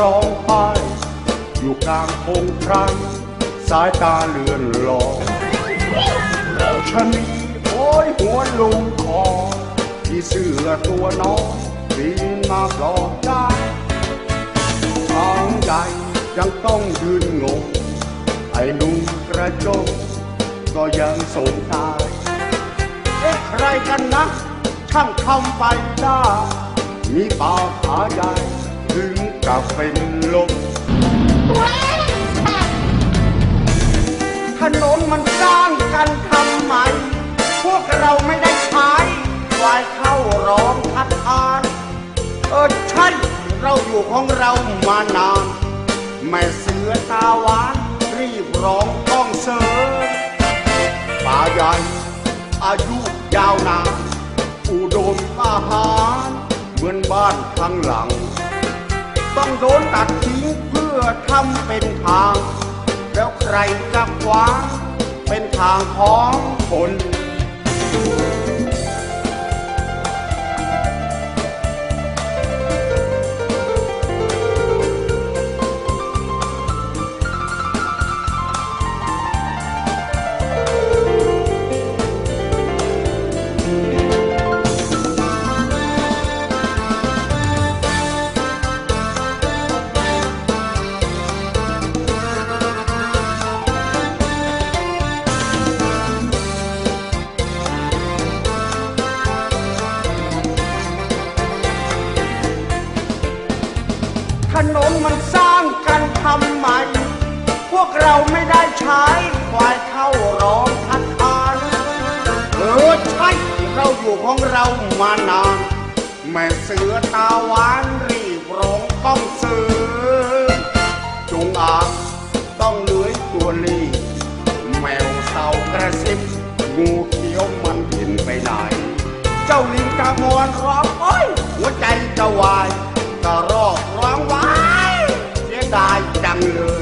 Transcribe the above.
ร้องไห้อยู่กลางพงไพรสายตาเลือนลอยชะนีโอยหัวลุงคอที่เสือตัวน้อยบินมาปลอบใจทางใจยังต้องยืนงงไอ้หนุ่มกระโจงก็ยังสงสัยเอ๊ะใครกันนะช่างทำไปได้ มีปากขาใหญ่ถึงกับเป็นลมถนนมันสร้างกันทำไม พวกเราไม่ได้ใช้ควายเข้าร้องคัดค้านเออใช่เราอยู่ของเรามานาน แม่เสือตาหวานรีบร้องต้องเสริมป่าใหญ่อายุยาวนานอุดมอาหาร เหมือนบ้านข้างหลัง ต้องโดนตัดทิ้งเพื่อทำเป็นทาง แล้วใครจะขวางเป็นทางของคน นนมันสร้างกันทำไม พวกเราไม่ได้ใช้ควายเข้าร้องคัดค้านเออใช่เราอยู่ของเรามานาน แม่เสือตาหวานรีบร้องต้องซื้อจงอางต้องเลื้อยตัวลีแมวเต่ากระซิบงูเขียวมันบินไปไหน เจ้าลิงกามวนร้องโอ้ยหัวใจจะวาย กระ